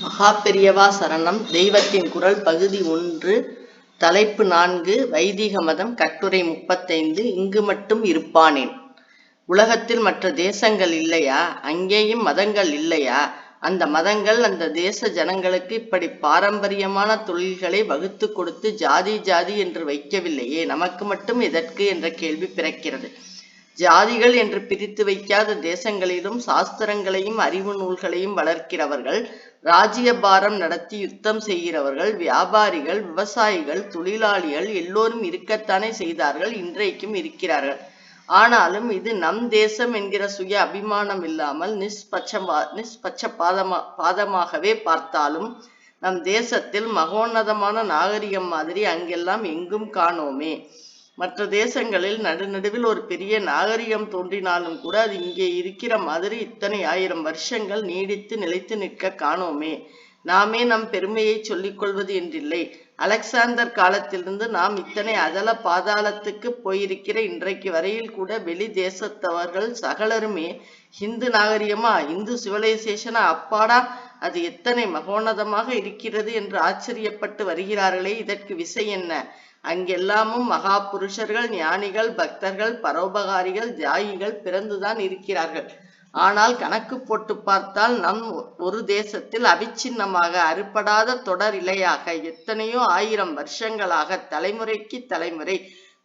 மகா பெரியவா சரணம். தெய்வத்தின் குரல் பகுதி ஒன்று தலைப்பு நான்கு வைதிக மதம் கட்டுரை முப்பத்தைந்து இங்கு மட்டும் இருப்பானேன். உலகத்தில் மற்ற தேசங்கள் இல்லையா? அங்கேயும் மதங்கள் இல்லையா? அந்த மதங்கள் அந்த தேச ஜனங்களுக்கு இப்படி பாரம்பரியமான தொழில்களை வகுத்து கொடுத்து ஜாதி ஜாதி என்று வைக்கவில்லையே? நமக்கு மட்டும் எதற்கு? என்ற கேள்வி பிறக்கிறது. ஜாதிகள் என்று பிரித்து வைக்காத தேசங்களிலும் சாஸ்திரங்களையும் அறிவு நூல்களையும் வளர்க்கிறவர்கள் ராஜ்யபாரம் நடத்தி யுத்தம் செய்கிறவர்கள் வியாபாரிகள் விவசாயிகள் தொழிலாளிகள் எல்லோரும் இருக்கத்தானே செய்தார்கள் இன்றைக்கும் இருக்கிறார்கள். ஆனாலும் இது நம் தேசம் என்கிற சுய அபிமானம் இல்லாமல் நிஷ்பட்சமா நிஷ்பட்ச பாதமா பாதமாகவே பார்த்தாலும் நம் தேசத்தில் மகோன்னதமான நாகரிகம் மாதிரி அங்கெல்லாம் எங்கும் காணோமே. மற்ற தேசங்களில் நடுநடுவில் ஒரு பெரிய நாகரிகம் தோன்றினாலும் கூட அது இங்கே இருக்கிற மாதிரி இத்தனை ஆயிரம் வருஷங்கள் நீடித்து நிலைத்து நிற்க காணோமே. நாமே நம் பெருமையை சொல்லிக் கொள்வது என்றில்லை. அலெக்சாந்தர் காலத்திலிருந்து நாம் இத்தனை அதல பாதாளத்துக்கு போயிருக்கிற இன்றைக்கு வரையில் கூட வெளி தேசத்தவர்கள் சகலருமே ஹிந்து நாகரிகமா? இந்து சிவிலைசேஷனா? அப்பாடா! அது எத்தனை மகோன்னதமாக இருக்கிறது என்று ஆச்சரியப்பட்டு வருகிறார்களே இதற்கு விசை என்ன? அங்கெல்லாமும் மகா புருஷர்கள் ஞானிகள் பக்தர்கள் பரோபகாரிகள் தியாகிகள் பிறந்துதான் இருக்கிறார்கள். ஆனால் கணக்கு போட்டு பார்த்தால் நம் ஒரு தேசத்தில் அவிச்சின்னமாக அறுபடாத தொடர் இலையாக எத்தனையோ ஆயிரம் வருஷங்களாக தலைமுறைக்கு தலைமுறை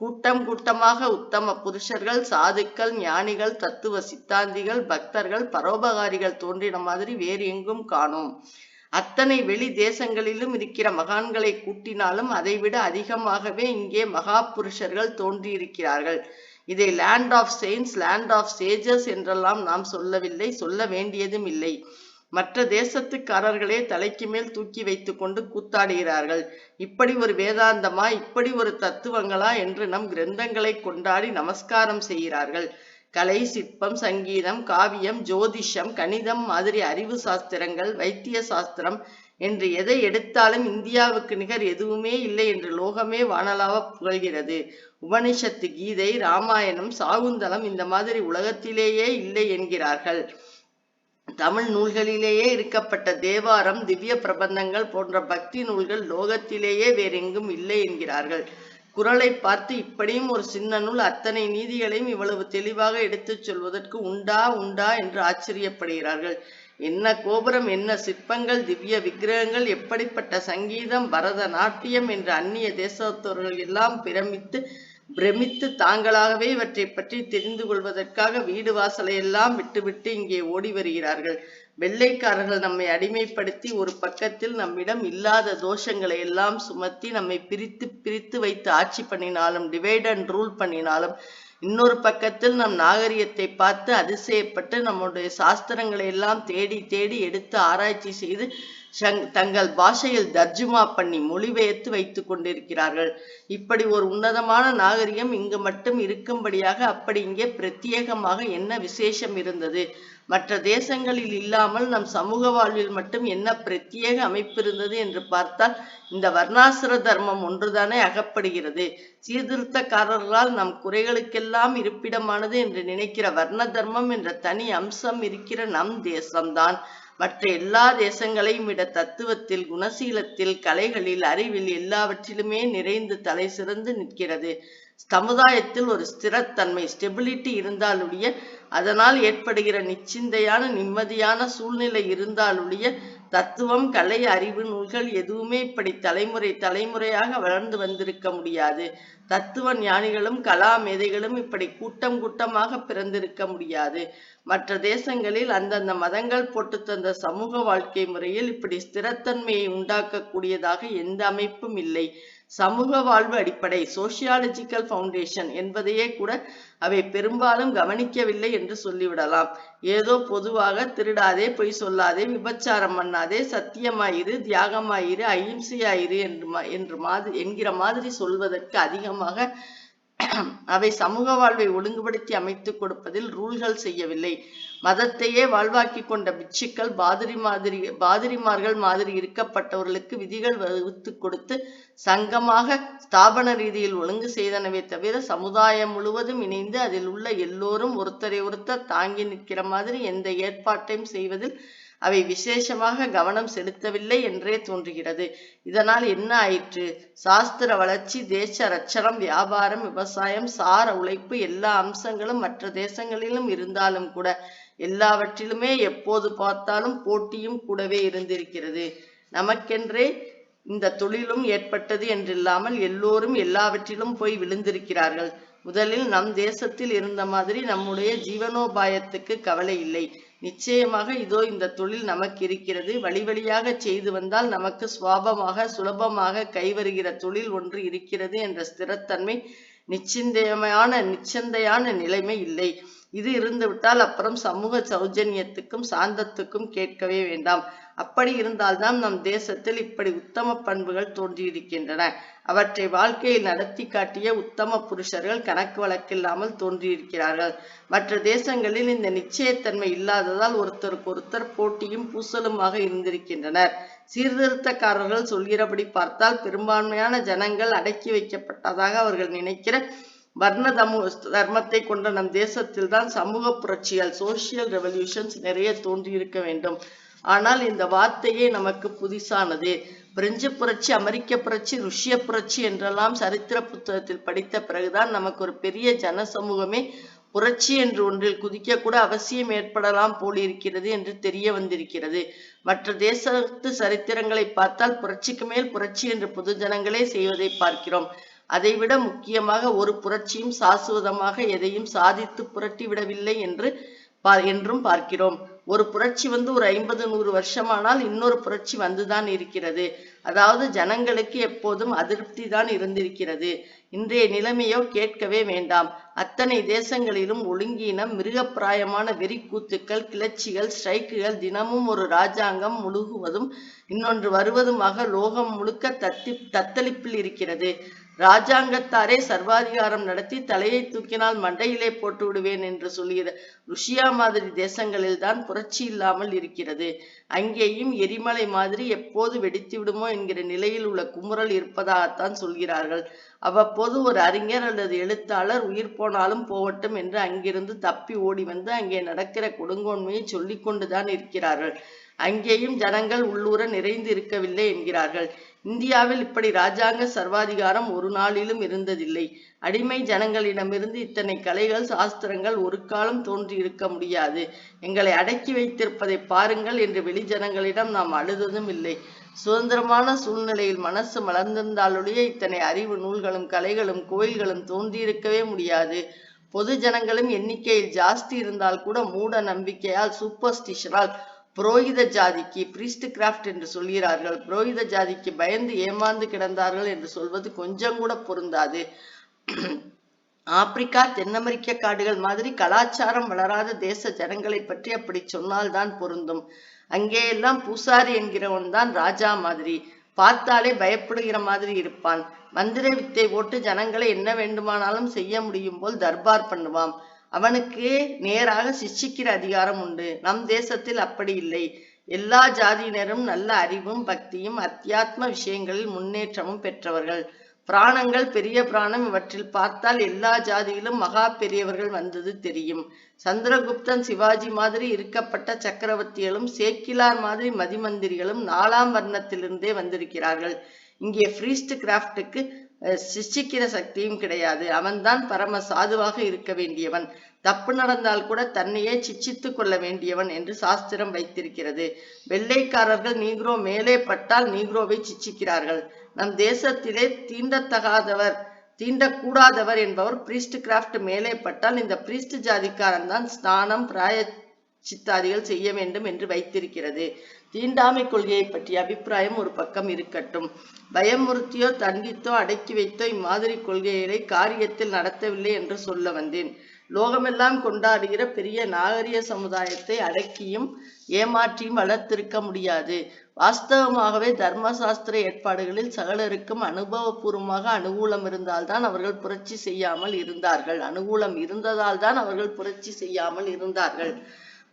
கூட்டம் கூட்டமாக உத்தம புருஷர்கள் சாதுக்கள் ஞானிகள் தத்துவ சித்தாந்திகள் பக்தர்கள் பரோபகாரிகள் தோன்றின மாதிரி வேறு எங்கும் காணோம். அத்தனை வெளி தேசங்களிலும் இருக்கிற மகான்களை கூட்டினாலும் அதைவிட அதிகமாகவே இங்கே மகா புருஷர்கள் தோன்றியிருக்கிறார்கள். இதை land of saints land of sages என்றெல்லாம் நாம் சொல்லவில்லை சொல்ல வேண்டியதும் இல்லை. மற்ற தேசத்துக்காரர்களே தலைக்கு மேல் தூக்கி வைத்து கொண்டு கூத்தாடுகிறார்கள். இப்படி ஒரு வேதாந்தமா? இப்படி ஒரு தத்துவங்களா? என்று நம் கிரந்தங்களை கொண்டாடி நமஸ்காரம் செய்கிறார்கள். கலை சிற்பம் சங்கீதம் காவியம் ஜோதிஷம் கணிதம் மாதிரி அறிவு சாஸ்திரங்கள் வைத்திய சாஸ்திரம் என்று எதை எடுத்தாலும் இந்தியாவுக்கு நிகர் எதுவுமே இல்லை என்று லோகமே வானலாக புகழ்கிறது. உபனிஷத்து கீதை ராமாயணம் சாகுந்தலம் இந்த மாதிரி உலகத்திலேயே இல்லை என்கிறார்கள். தமிழ் நூல்களிலேயே இருக்கப்பட்ட தேவாரம் திவ்ய பிரபந்தங்கள் போன்ற பக்தி நூல்கள் லோகத்திலேயே வேறெங்கும் இல்லை என்கிறார்கள். குரலை பார்த்து இப்படியும் ஒரு சின்ன நூல் அத்தனை நீதிகளையும் இவ்வளவு தெளிவாக எடுத்துச் சொல்வதற்கு உண்டா உண்டா என்று ஆச்சரியப்படுகிறார்கள். என்ன கோபுரம் என்ன சிற்பங்கள் திவ்ய விக்கிரகங்கள் எப்படிப்பட்ட சங்கீதம் பரத நாட்டியம் என்ற அந்நிய தேசத்தவர்கள் எல்லாம் பிரமித்து பிரமித்து தாங்களாகவே இவற்றை பற்றி தெரிந்து கொள்வதற்காக வீடு வாசலை எல்லாம் விட்டுவிட்டு இங்கே ஓடி வருகிறார்கள். வெள்ளைக்காரர்கள் நம்மை அடிமைப்படுத்தி ஒரு பக்கத்தில் நம்மிடம் இல்லாத தோஷங்களை எல்லாம் சுமத்தி நம்மை பிரித்து பிரித்து வைத்து ஆட்சி பண்ணினாலும் டிவைட் அண்ட் ரூல் பண்ணினாலும் இன்னொரு பக்கத்தில் நம் நாகரிகத்தை பார்த்து அதிசயப்பட்டு நம்முடைய சாஸ்திரங்களை எல்லாம் தேடி தேடி எடுத்து ஆராய்ச்சி செய்து தங்கள் பாஷையில் தர்ஜுமா பண்ணி மொழிபெயர்த்து வைத்துக் கொண்டிருக்கிறார்கள். இப்படி ஒரு உன்னதமான நாகரிகம் இங்கு மட்டும் இருக்கும்படியாக அப்படி இங்கே பிரத்யேகமாக என்ன விசேஷம் இருந்தது? மற்ற தேசங்களில் இல்லாமல் நம் சமூக வாழ்வில் மட்டும் என்ன பிரத்யேக அமைப்பு இருந்தது என்று பார்த்தால் இந்த வர்ணாசிர தர்மம் ஒன்றுதானே அகப்படுகிறது. சீர்திருத்தக்காரர்களால் நம் குறைகளுக்கெல்லாம் இருப்பிடமானது என்று நினைக்கிற வர்ண தர்மம் என்ற தனி அம்சம் இருக்கிற நம் தேசம்தான். மற்ற எல்லா தேசங்களையும் விட தத்துவத்தில் குணசீலத்தில் கலைகளில் அறிவில் எல்லாவற்றிலுமே நிறைந்து தலை சிறந்து நிற்கிறது. சமுதாயத்தில் ஒரு ஸ்திரத்தன்மை ஸ்டெபிலிட்டி இருந்தாலுடைய அதனால் ஏற்படுகிற நிச்சிந்தையான நிம்மதியான சூழ்நிலை இருந்தாலுடைய தத்துவம் கலை அறிவு நூல்கள் எதுவுமே இப்படி தலைமுறை தலைமுறையாக வளர்ந்து வந்திருக்க முடியாது. தத்துவ ஞானிகளும் கலா மேதைகளும் இப்படி கூட்டம் கூட்டமாக பிறந்திருக்க முடியாது. மற்ற தேசங்களில் அந்தந்த மதங்கள் போட்டு தந்த சமூக வாழ்க்கை முறையில் இப்படி ஸ்திரத்தன்மையை உண்டாக்கக்கூடியதாக எந்த அமைப்பும் இல்லை. சமூக வாழ்வு அடிப்படை சோசியாலஜிக்கல் ஃபவுண்டேஷன் என்பதையே கூட அவை பெரும்பாலும் கவனிக்கவில்லை என்று சொல்லிவிடலாம். ஏதோ பொதுவாக திருடாதே பொய் சொல்லாதே விபச்சாரம் பண்ணாதே சத்தியமாயிரு தியாகமாயிரு அஹிம்சையாயிரு என்று என்று மாதிரி என்கிற மாதிரி சொல்வதற்கு அதிகமாக அவை சமூக வாழ்வை ஒழுங்குபடுத்தி அமைத்துக் கொடுப்பதில் ரூல்கள் செய்யவில்லை. மதத்தையே வாழ்வாக்கி கொண்ட பிட்சுக்கள் பாதிரி மாதிரி பாதிரிமார்கள் மாதிரி இருக்கப்பட்டவர்களுக்கு விதிகள் வகுத்து கொடுத்து சங்கமாக ஸ்தாபன ரீதியில் ஒழுங்கு செய்தனவே தவிர சமுதாயம் முழுவதும் இணைந்து அதில் உள்ள எல்லோரும் ஒருத்தரை ஒருத்தர் தாங்கி நிற்கிற மாதிரி எந்த ஏற்பாட்டையும் செய்வதில் அவை விசேஷமாக கவனம் செலுத்தவில்லை என்றே தோன்றுகிறது. இதனால் என்ன ஆயிற்று? சாஸ்திர வளர்ச்சி தேச ரட்சணம் வியாபாரம் விவசாயம் சார உழைப்பு எல்லா அம்சங்களும் மற்ற தேசங்களிலும் இருந்தாலும் கூட எல்லாவற்றிலுமே எப்போது பார்த்தாலும் போட்டியும் கூடவே இருந்திருக்கிறது. நமக்கென்றே இந்த தொழிலும் ஏற்பட்டது என்றில்லாமல் எல்லோரும் எல்லாவற்றிலும் போய் விழுந்திருக்கிறார்கள். முதலில் நம் தேசத்தில் இருந்த மாதிரி நம்முடைய ஜீவனோபாயத்துக்கு கவலை இல்லை. நிச்சயமாக இதோ இந்த தொழில் நமக்கு இருக்கிறது. வழி வழியாக செய்து வந்தால் நமக்கு சுவாபமாக சுலபமாக கைவருகிற தொழில் ஒன்று இருக்கிறது என்ற ஸ்திரத்தன்மை நிச்சிந்தயமான நிச்சந்தையான நிலைமை இல்லை. இது இருந்துவிட்டால் அப்புறம் சமூக சௌஜன்யத்துக்கும் சாந்தத்துக்கும் கேட்கவே வேண்டாம். அப்படி இருந்தால்தான் நம் தேசத்தில் இப்படி உத்தம பண்புகள் தோன்றியிருக்கின்றன. அவற்றை வாழ்க்கையில் நடத்தி காட்டிய உத்தம புருஷர்கள் கணக்கு வழக்கில்லாமல் தோன்றியிருக்கிறார்கள். மற்ற தேசங்களில் இந்த நிச்சயத்தன்மை இல்லாததால் ஒருத்தருக்கு ஒருத்தர் போட்டியும் பூசலுமாக இருந்திருக்கின்றனர். சீர்திருத்தக்காரர்கள் சொல்கிறபடி பார்த்தால் பெரும்பான்மையான ஜனங்கள் அடக்கி வைக்கப்பட்டதாக அவர்கள் நினைக்கிற வர்ண தமு தர்மத்தை கொண்ட நம் தேசத்தில் தான் சமூக புரட்சிகள் சோசியல் ரெவல்யூஷன்ஸ் நிறைய தோன்றியிருக்க வேண்டும். ஆனால் இந்த வார்த்தையே நமக்கு புதிசானது. பிரெஞ்சு புரட்சி அமெரிக்க புரட்சி ருஷ்ய புரட்சி என்றெல்லாம் சரித்திர புத்தகத்தில் படித்த பிறகுதான் நமக்கு ஒரு பெரிய ஜன சமூகமே புரட்சி என்று ஒன்றில் குதிக்க கூட அவசியம் ஏற்படலாம் போலிருக்கிறது என்று தெரிய வந்திருக்கிறது. மற்ற தேசத்து சரித்திரங்களை பார்த்தால் புரட்சிக்கு மேல் புரட்சி என்று பொதுஜனங்களே செய்வதை பார்க்கிறோம். அதைவிட முக்கியமாக ஒரு புரட்சியும் சாசுவதமாக எதையும் சாதித்து புரட்டி விடவில்லை என்று என்றும் பார்க்கிறோம். ஒரு புரட்சி வந்து ஒரு ஐம்பது நூறு வருஷமானால் இன்னொரு புரட்சி வந்துதான் இருக்கிறது. அதாவது ஜனங்களுக்கு எப்போதும் அதிருப்தி தான் இருந்திருக்கிறது. இன்றைய நிலைமையோ கேட்கவே வேண்டாம். அத்தனை தேசங்களிலும் ஒழுங்கீனம் மிருகப்பிராயமான வெறிக்கூத்துக்கள் கிளர்ச்சிகள் ஸ்ட்ரைக்குகள் தினமும் ஒரு ராஜாங்கம் முழுகுவதும் இன்னொன்று வருவதுமாக லோகம் முழுக்க தத்தி தத்தளிப்பில் இருக்கிறது. ராஜாங்கத்தாரே சர்வாதிகாரம் நடத்தி தலையை தூக்கினால் மண்டையிலே போட்டு விடுவேன் என்று சொல்கிற ருஷியா மாதிரி தேசங்களில் தான் புரட்சி இல்லாமல் இருக்கிறது. அங்கேயும் எரிமலை மாதிரி எப்போது வெடித்து விடுமோ என்கிற நிலையில் உள்ள குமுறல் இருப்பதாகத்தான் சொல்கிறார்கள். அவ்வப்போது ஒரு அறிஞர் அல்லது எழுத்தாளர் உயிர் போனாலும் போகட்டும் என்று அங்கிருந்து தப்பி ஓடி வந்து அங்கே நடக்கிற கொடுங்கோன்மையை சொல்லிக்கொண்டுதான் இருக்கிறார்கள். அங்கேயும் ஜனங்கள் உள்ளூர நிறைந்து இருக்கவில்லை என்கிறார்கள். இந்தியாவில் இப்படி ராஜாங்க சர்வாதிகாரம் ஒரு நாளிலும் இருந்ததில்லை. அடிமை ஜனங்களிடமிருந்து இத்தனை கலைகள் சாஸ்திரங்கள் ஒரு காலம் தோன்றி இருக்க முடியாது. எங்களை அடக்கி வைத்திருப்பதை பாருங்கள் என்று வெளிஜனங்களிடம் நாம் அழுததும் இல்லை. சுதந்திரமான சூழ்நிலையில் மனசு மலர்ந்திருந்தாலுடைய இத்தனை அறிவு நூல்களும் கலைகளும் கோயில்களும் தோன்றியிருக்கவே முடியாது. பொது ஜனங்களும் எண்ணிக்கையில் ஜாஸ்தி இருந்தால் கூட மூட நம்பிக்கையால் சூப்பர்ஸ்டிஷனால் புரோகித ஜாதிக்கு பிரீஸ்ட் கிராஃப்ட் என்று சொல்கிறார்கள். புரோகித ஜாதிக்கு பயந்து ஏமாந்து கிடந்தார்கள் என்று சொல்வது கொஞ்சம் கூட பொருந்தாது. ஆப்பிரிக்கா தென் அமெரிக்க காடுகள் மாதிரி கலாச்சாரம் வளராத தேச ஜனங்களை பற்றி அப்படி சொன்னால்தான் பொருந்தும். அங்கே எல்லாம் பூசாரி என்கிறவன் தான் ராஜா மாதிரி. பார்த்தாலே பயப்படுகிற மாதிரி இருப்பான். மந்திர வித்தை போட்டு ஜனங்களை என்ன வேண்டுமானாலும் செய்ய முடியும் போல் தர்பார் பண்ணுவான். அவனுக்கு நேராக சிக்ஷிக்கிற அதிகாரம் உண்டு. நம் தேசத்தில் அப்படி இல்லை. எல்லா ஜாதியினரும் நல்ல அறிவும் பக்தியும் அத்தியாத்ம விஷயங்களில் முன்னேற்றமும் பெற்றவர்கள். பிராணங்கள் பெரிய பிராணம் இவற்றில் பார்த்தால் எல்லா ஜாதியிலும் மகா பெரியவர்கள் வந்தது தெரியும். சந்திரகுப்தன் சிவாஜி மாதிரி இருக்கப்பட்ட சக்கரவர்த்திகளும் சேக்கிலார் மாதிரி மதிமந்திரிகளும் நாலாம் வர்ணத்திலிருந்தே வந்திருக்கிறார்கள். இங்கே ஃப்ரீஸ்ட் கிராஃப்டுக்கு சிஷ்டிக்கிற சக்தியும் கிடையாது. அவன்தான் பரம சாதுவாக இருக்க வேண்டியவன். தப்பு நடந்தால் கூட தன்னையே சிச்சித்து கொள்ள வேண்டியவன் என்று சாஸ்திரம் வைத்திருக்கிறது. வெள்ளைக்காரர்கள் நீக்ரோ மேலே பட்டால் நீக்ரோவை சிச்சிக்கிறார்கள். நம் தேசத்திலே தீண்டத்தகாதவர் தீண்டக்கூடாதவர் என்பவர் பிரீஸ்ட் கிராஃப்ட் மேலே பட்டால் இந்த பிரீஸ்ட் ஜாதிக்காரன் தான் ஸ்நானம் பிராய சித்தாதிகள் செய்ய வேண்டும் என்று வைத்திருக்கிறது. தீண்டாமை கொள்கையை பற்றிய அபிப்பிராயம் ஒரு பக்கம் இருக்கட்டும். பயமுறுத்தியோ தண்டித்தோ அடக்கி வைத்தோ இம்மாதிரி கொள்கைகளை காரியத்தில் நடத்தவில்லை என்று சொல்ல வந்தேன். லோகமெல்லாம் கொண்டாடுகிற பெரிய நாகரிக சமுதாயத்தை அடக்கியும் ஏமாற்றியும் வளர்த்திருக்க முடியாது. வாஸ்தவமாகவே தர்மசாஸ்திர ஏற்பாடுகளில் சகலருக்கும் அனுபவபூர்வமாக அனுகூலம் இருந்தால்தான் அவர்கள் புரட்சி செய்யாமல் இருந்தார்கள். அனுகூலம் இருந்ததால் தான் அவர்கள் புரட்சி செய்யாமல் இருந்தார்கள்.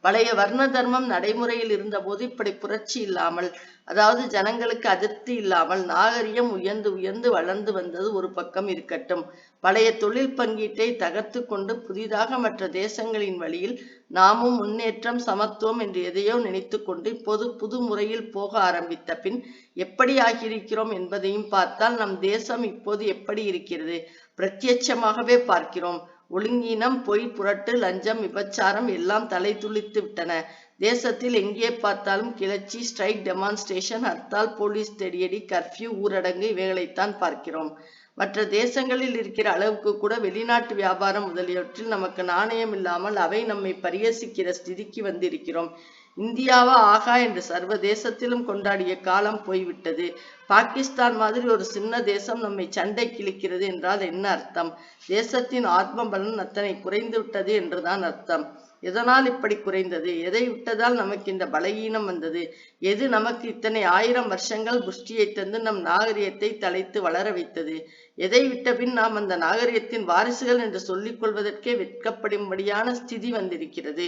பழைய வர்ண தர்மம் நடைமுறையில் இருந்தபோது இப்படி புரட்சி இல்லாமல் அதாவது ஜனங்களுக்கு அதிருப்தி இல்லாமல் நாகரிகம் உயர்ந்து உயர்ந்து வளர்ந்து வந்தது ஒரு பக்கம் இருக்கட்டும். பழைய தொழில் பங்கீட்டை தகர்த்து கொண்டு புதிதாக மற்ற தேசங்களின் வழியில் நாமும் முன்னேற்றம் சமத்துவம் என்று எதையோ நினைத்து கொண்டு இப்போது புது முறையில் போக ஆரம்பித்த பின் எப்படி ஆகியிருக்கிறோம் என்பதையும் பார்த்தால் நம் தேசம் இப்போது எப்படி இருக்கிறது? பிரத்யட்சமாகவே பார்க்கிறோம். ஒழுங்கீனம் பொய் புரட்டு லஞ்சம் விபச்சாரம் எல்லாம் தலை துளித்து விட்டன. தேசத்தில் எங்கே பார்த்தாலும் கிளர்ச்சி ஸ்ட்ரைக் டெமான்ஸ்ட்ரேஷன் ஹர்த்தால் போலீஸ் தெரியடி கர்ஃப்யூ ஊரடங்கு இவைகளைத்தான் பார்க்கிறோம். மற்ற தேசங்களில் இருக்கிற அளவுக்கு கூட வெளிநாட்டு வியாபாரம் முதலியவற்றில் நமக்கு நாணயம் இல்லாமல் அவை நம்மை பரியசிக்கிற ஸ்திதிக்கு வந்திருக்கிறோம். இந்தியாவா ஆகா என்று சர்வதேசத்திலும் கொண்டாடிய காலம் போய்விட்டது. பாகிஸ்தான் மாதிரி ஒரு சின்ன தேசம் நம்மை சண்டை கிழிக்கிறது என்றால் என்ன அர்த்தம்? தேசத்தின் ஆத்ம பலன் அத்தனை குறைந்து விட்டது என்றுதான் அர்த்தம். எதனால் இப்படி குறைந்தது? எதை விட்டதால் நமக்கு இந்த பலகீனம் வந்தது? எது நமக்கு இத்தனை ஆயிரம் வருஷங்கள் புஷ்டியை தந்து நம் நாகரிகத்தை தலைத்து வளர வைத்தது? எதை விட்டபின் நாம் அந்த நாகரிகத்தின் வாரிசுகள் என்று சொல்லிக் கொள்வதற்கே வெட்கப்படும்படியான ஸ்திதி வந்திருக்கிறது.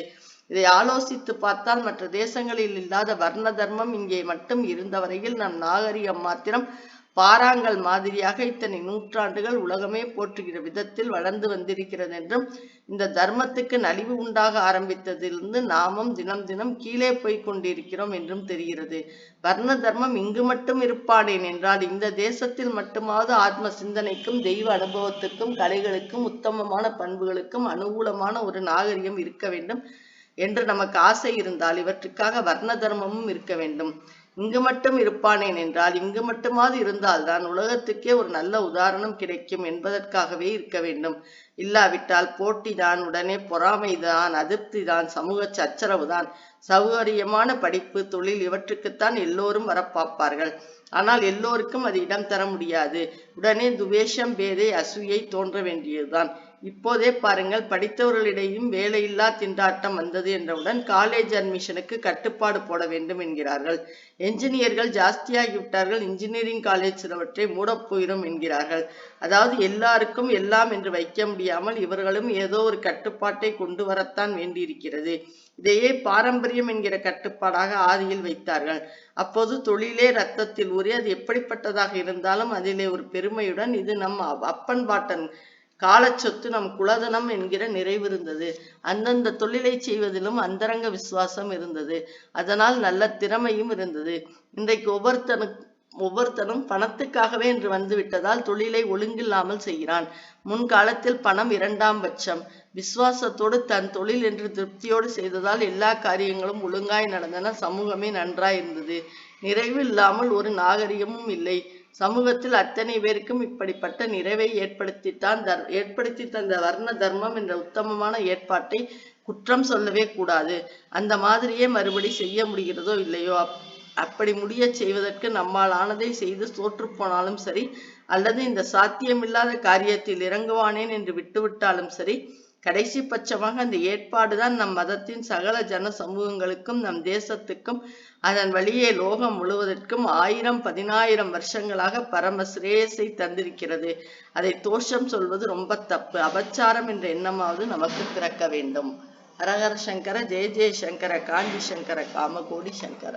இதை ஆலோசித்து பார்த்தால் மற்ற தேசங்களில் இல்லாத வர்ண தர்மம் இங்கே மட்டும் இருந்த வரையில் நம் நாகரிகம் மாத்திரம் பாறாங்கல் மாதிரியாக இத்தனை நூற்றாண்டுகள் உலகமே போற்றுகிற விதத்தில் வளர்ந்து வந்திருக்கிறது என்றும் இந்த தர்மத்துக்கு நலிவு உண்டாக ஆரம்பித்ததிலிருந்து நாமும் தினம் தினம் கீழே போய் கொண்டிருக்கிறோம் என்றும் தெரிகிறது. வர்ண தர்மம் இங்கு மட்டும் இருப்பானேன் என்றால் இந்த தேசத்தில் மட்டுமாவது ஆத்ம சிந்தனைக்கும் தெய்வ அனுபவத்துக்கும் கலைகளுக்கும் உத்தமமான பண்புகளுக்கும் அனுகூலமான ஒரு நாகரிகம் இருக்க வேண்டும். என்று நமக்கு ஆசை இருந்தால் இவற்றுக்காக வர்ண தர்மமும் இருக்க வேண்டும். இங்கு மட்டும் இருப்பானேன் என்றால் இங்கு மட்டுமாவது இருந்தால்தான் உலகத்துக்கே ஒரு நல்ல உதாரணம் கிடைக்கும் என்பதற்காகவே இருக்க வேண்டும். இல்லாவிட்டால் போட்டிதான் உடனே பொறாமைதான் அதிருப்திதான் சமூக சச்சரவுதான் சௌகரியமான படிப்பு தொழில் இவற்றுக்குத்தான் எல்லோரும் வர பார்ப்பார்கள் ஆனால் எல்லோருக்கும் அது இடம் தர முடியாது. உடனே துவேஷம் பேதை அசூயை தோன்ற வேண்டியதுதான். இப்போதே பாருங்கள் படித்தவர்களிடையும் வேலையில்லா திண்டாட்டம் வந்தது என்றவுடன் காலேஜ் அட்மிஷனுக்கு கட்டுப்பாடு போட வேண்டும் என்கிறார்கள். என்ஜினியர்கள் ஜாஸ்தியாகிவிட்டார்கள் இன்ஜினியரிங் காலேஜ் சிலவற்றை மூடப்போயிரும் என்கிறார்கள். அதாவது எல்லாருக்கும் எல்லாம் என்று வைக்க முடியாமல் இவர்களும் ஏதோ ஒரு கட்டுப்பாட்டை கொண்டு வரத்தான் வேண்டியிருக்கிறது. இதையே பாரம்பரியம் என்கிற கட்டுப்பாடாக ஆதியில் வைத்தார்கள். அப்போது தொழிலே ரத்தத்தில் ஊறி அது எப்படிப்பட்டதாக இருந்தாலும் அதிலே ஒரு பெரும் பெருமையுடன் இது நம் அப்பன் பாட்டன் காலச்சொத்து நம் குலதனம் என்கிற நிறைவு இருந்தது அந்தந்த தொழிலை செய்வதிலும் அந்தரங்க விசுவாசம் இருந்தது. அதனால் நல்ல திறமையும் இருந்தது. இன்றைக்கு ஒவ்வொருத்தனுக்கு ஒவ்வொருத்தனும் பணத்துக்காகவே என்று வந்துவிட்டதால் தொழிலை ஒழுங்கில்லாமல் செய்கிறான். முன்காலத்தில் பணம் இரண்டாம் பட்சம். விசுவாசத்தோடு தன் தொழில் என்று திருப்தியோடு செய்ததால் எல்லா காரியங்களும் ஒழுங்காய் நடந்தன. சமூகமே நன்றாய் இருந்தது. நிறைவு இல்லாமல் ஒரு நாகரிகமும் இல்லை. சமூகத்தில் அத்தனை பேருக்கும் இப்படிப்பட்ட நிறைவை ஏற்படுத்தித்தான் தர் ஏற்படுத்தி தந்த வர்ண தர்மம் என்ற உத்தமமான ஏற்பாட்டை குற்றம் சொல்லவே கூடாது. அந்த மாதிரியே மறுபடி செய்ய முடிகிறதோ இல்லையோ அப் அப்படி முடிய செய்வதற்கு நம்மால் ஆனதை செய்து தோற்று போனாலும் சரி அல்லது இந்த சாத்தியமில்லாத காரியத்தில் இறங்குவானேன் என்று விட்டுவிட்டாலும் சரி கடைசி பட்சமாக அந்த ஏற்பாடுதான் நம் மதத்தின் சகல ஜன சமூகங்களுக்கும் நம் தேசத்துக்கும் அதன் வழியே லோகம் முழுவதற்கும் ஆயிரம் பதினாயிரம் வருஷங்களாக பரம சிரேயஸை தந்திருக்கிறது. அதை தோஷம் சொல்வது ரொம்ப தப்பு. அபச்சாரம் என்ற எண்ணமாவது நமக்கு பிறக்க வேண்டும். ஹரஹர சங்கர ஜெய ஜெய சங்கர காஞ்சி சங்கர காமகோடி சங்கர.